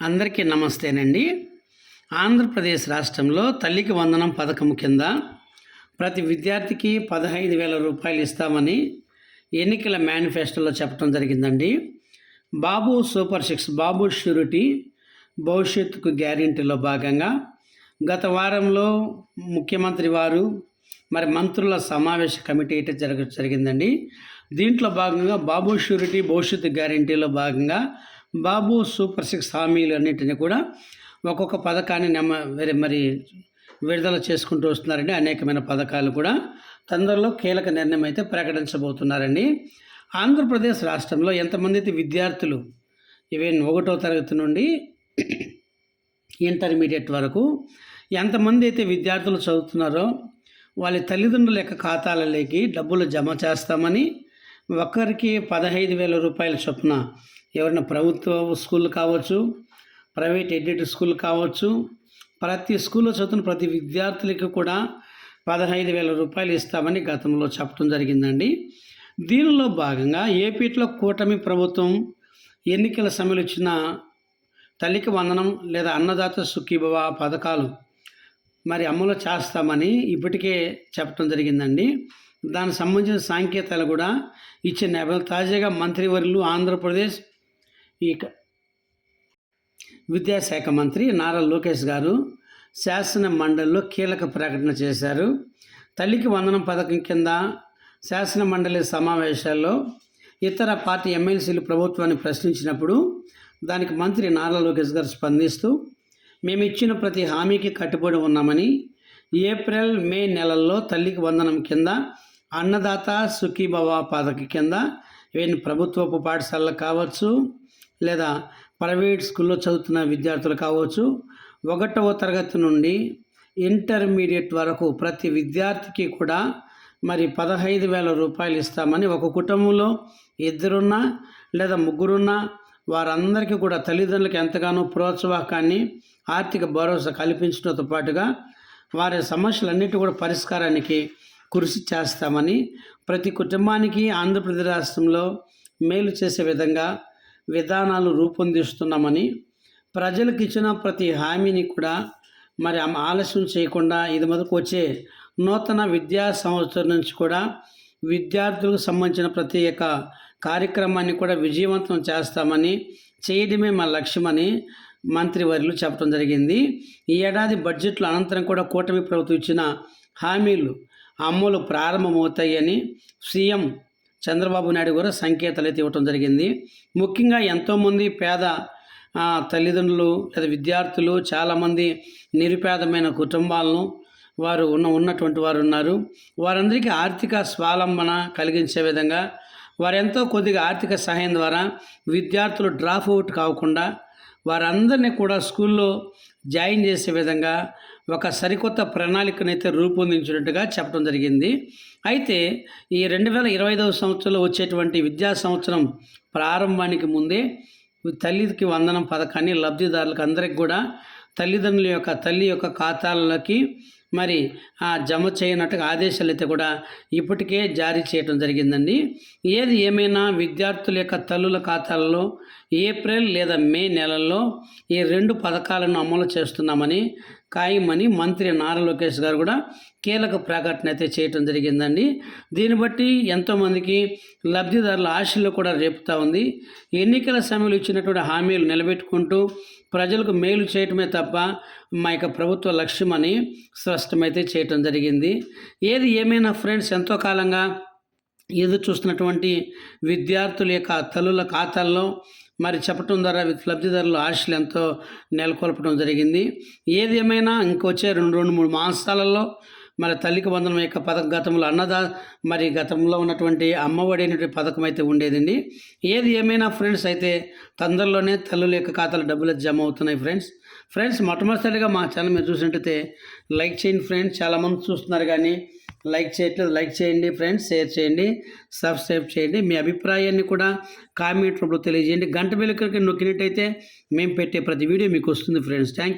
అందరికీ నమస్తేనండి. ఆంధ్రప్రదేశ్ రాష్ట్రంలో తల్లికి వందనం పథకం కింద ప్రతి విద్యార్థికి పదహైదు వేల రూపాయలు ఇస్తామని ఎన్నికల మేనిఫెస్టోలో చెప్పడం జరిగిందండి. Babu super six Babu surety భవిష్యత్తుకు గ్యారెంటీలో భాగంగా గత వారంలో ముఖ్యమంత్రి వారు మరి మంత్రుల సమావేశ కమిటీ అయితే జరగ జరిగిందండి. దీంట్లో భాగంగా బాబు షూరిటీ భవిష్యత్తు గ్యారెంటీలో భాగంగా బాబు సూపర్ సిక్స్ హామీలు అన్నింటినీ కూడా ఒక్కొక్క పథకాన్ని నెమ్మ వేరే మరి విడుదల చేసుకుంటూ వస్తున్నారండి. అనేకమైన పథకాలు కూడా తొందరలో కీలక నిర్ణయం అయితే ప్రకటించబోతున్నారండి. ఆంధ్రప్రదేశ్ రాష్ట్రంలో ఎంతమంది అయితే విద్యార్థులు ఈవెన్ ఒకటో తరగతి నుండి ఇంటర్మీడియట్ వరకు ఎంతమంది అయితే విద్యార్థులు చదువుతున్నారో వాళ్ళ తల్లిదండ్రుల యొక్క ఖాతాలలోకి డబ్బులు జమ చేస్తామని ఒక్కరికి పదహైదు వేల రూపాయల చొప్పున ఎవరైనా ప్రభుత్వ స్కూల్ కావచ్చు ప్రైవేట్ ఎడ్యుకేట్ స్కూల్ కావచ్చు ప్రతి స్కూల్లో చదువుతున్న ప్రతి విద్యార్థులకి కూడా పదహైదు వేల రూపాయలు ఇస్తామని గతంలో చెప్పడం జరిగిందండి. దీనిలో భాగంగా ఏపీలో కూటమి ప్రభుత్వం ఎన్నికల సమయంలో ఇచ్చిన తల్లికి వందనం లేదా అన్నదాత సుఖీభవ పథకాలు మరి అమలు చేస్తామని ఇప్పటికే చెప్పడం జరిగిందండి. దానికి సంబంధించిన సాంకేతాలు కూడా ఇచ్చిన తాజాగా మంత్రివర్యులు ఆంధ్రప్రదేశ్ ఈ క- విద్యాశాఖ మంత్రి నారా లోకేష్ గారు శాసన మండలిలో కీలక ప్రకటన చేశారు. తల్లికి వందనం పథకం కింద శాసన మండలి సమావేశాల్లో ఇతర పార్టీ ఎమ్మెల్సీలు ప్రభుత్వాన్ని ప్రశ్నించినప్పుడు దానికి మంత్రి నారా లోకేష్ గారు స్పందిస్తూ మేము ఇచ్చిన ప్రతి హామీకి కట్టుబడి ఉన్నామని ఏప్రిల్ మే నెలల్లో తల్లికి వందనం కింద అన్నదాత సుఖీభవ పథకం కింద ఈవెన్ ప్రభుత్వపు పాఠశాలలు కావచ్చు లేదా ప్రైవేట్ స్కూల్లో చదువుతున్న విద్యార్థులు కావచ్చు ఒకటవ తరగతి నుండి ఇంటర్మీడియట్ వరకు ప్రతి విద్యార్థికి కూడా మరి పదహైదు వేల రూపాయలు ఇస్తామని ఒక కుటుంబంలో ఇద్దరున్నా లేదా ముగ్గురున్నా వారందరికీ కూడా తల్లిదండ్రులకు ఎంతగానో ప్రోత్సాహకాన్ని ఆర్థిక భరోసా కల్పించడంతో పాటుగా వారి సమస్యలన్నిటి కూడా పరిష్కారానికి కృషి చేస్తామని ప్రతి కుటుంబానికి ఆంధ్రప్రదేశ్ రాష్ట్రంలో మేలు చేసే విధంగా విధానాలు రూపొందిస్తున్నామని ప్రజలకు ఇచ్చిన ప్రతి హామీని కూడా మరి ఆలస్యం చేయకుండా ఇది మొదకు వచ్చే నూతన విద్యా సంవత్సరం నుంచి కూడా విద్యార్థులకు సంబంధించిన ప్రతి యొక్క కార్యక్రమాన్ని కూడా విజయవంతం చేస్తామని చేయడమే మా లక్ష్యమని మంత్రివర్యులు చెప్పడం జరిగింది. ఈ ఏడాది బడ్జెట్లో అనంతరం కూడా కూటమి ప్రభుత్వం ఇచ్చిన హామీలు అమలు ప్రారంభమవుతాయని సీఎం చంద్రబాబు నాయుడు కూడా సంకేతాలు అయితే ఇవ్వటం జరిగింది. ముఖ్యంగా ఎంతోమంది పేద తల్లిదండ్రులు లేదా విద్యార్థులు చాలామంది నిరుపేదమైన కుటుంబాలను వారు ఉన్న ఉన్నటువంటి వారు ఉన్నారు. వారందరికీ ఆర్థిక స్వాలంబన కలిగించే విధంగా వారెంతో కొద్దిగా ఆర్థిక సహాయం ద్వారా విద్యార్థులు డ్రాప్ అవుట్ కాకుండా వారందరినీ కూడా స్కూల్లో జాయిన్ చేసే విధంగా ఒక సరికొత్త ప్రణాళికనైతే రూపొందించినట్టుగా చెప్పడం జరిగింది. అయితే ఈ రెండు వేల ఇరవై ఐదవ సంవత్సరంలో వచ్చేటువంటి విద్యా సంవత్సరం ప్రారంభానికి ముందే తల్లికి వందనం పథకాన్ని లబ్ధిదారులకు అందరికి కూడా తల్లిదండ్రుల యొక్క తల్లి యొక్క ఖాతాలలోకి మరి ఆ జమ చేయనట్టుగా ఆదేశాలు అయితే కూడా ఇప్పటికే జారీ చేయడం జరిగిందండి. ఏది ఏమైనా విద్యార్థుల యొక్క తల్లుల ఖాతాలలో ఏప్రిల్ లేదా మే నెలల్లో ఈ రెండు పథకాలను అమలు చేస్తున్నామని ఖాయమని మంత్రి నారా లోకేష్ గారు కూడా కీలక ప్రకటన అయితే చేయటం జరిగిందండి. దీన్ని బట్టి ఎంతోమందికి లబ్ధిదారుల ఆశలు కూడా రేపుతా ఉంది. ఎన్నికల సమయంలో ఇచ్చినటువంటి హామీలు నిలబెట్టుకుంటూ ప్రజలకు మేలు చేయటమే తప్ప మా యొక్క ప్రభుత్వ లక్ష్యమని స్పష్టమైతే చేయటం జరిగింది. ఏది ఏమైనా ఫ్రెండ్స్ ఎంతో కాలంగా ఎదురు చూస్తున్నటువంటి విద్యార్థుల యొక్క తల్లుల ఖాతాల్లో మరి చెప్పటం ద్వారా లబ్ధిదారుల ఆశలు ఎంతో నెలకొల్పడం జరిగింది. ఏది ఏమైనా ఇంకొచ్చే రెండు రెండు మూడు మాసాలలో మరి తల్లికి వందనం యొక్క పథకం గతంలో అన్నదా మరి గతంలో ఉన్నటువంటి అమ్మఒడి అనేటువంటి పథకం అయితే ఉండేదండి. ఏది ఏమైనా ఫ్రెండ్స్ అయితే తొందరలోనే తల్లుల యొక్క ఖాతాలో డబ్బులు జమ అవుతున్నాయి ఫ్రెండ్స్. ఫ్రెండ్స్ మొట్టమొదటిసారిగా మా ఛానల్ మీరు చూసినట్టయితే లైక్ చేయండి ఫ్రెండ్స్. చాలామంది చూస్తున్నారు కానీ లైక్ చేయట్లేదు లైక్ చేయండి ఫ్రెండ్స్ షేర్ చేయండి సబ్స్క్రైబ్ చేయండి. మీ అభిప్రాయాన్ని కూడా కామెంట్ రూపంలో తెలియజేయండి. గంట వెలుకరికి నొక్కినట్టయితే మేము పెట్టే ప్రతి వీడియో మీకు వస్తుంది ఫ్రెండ్స్. థ్యాంక్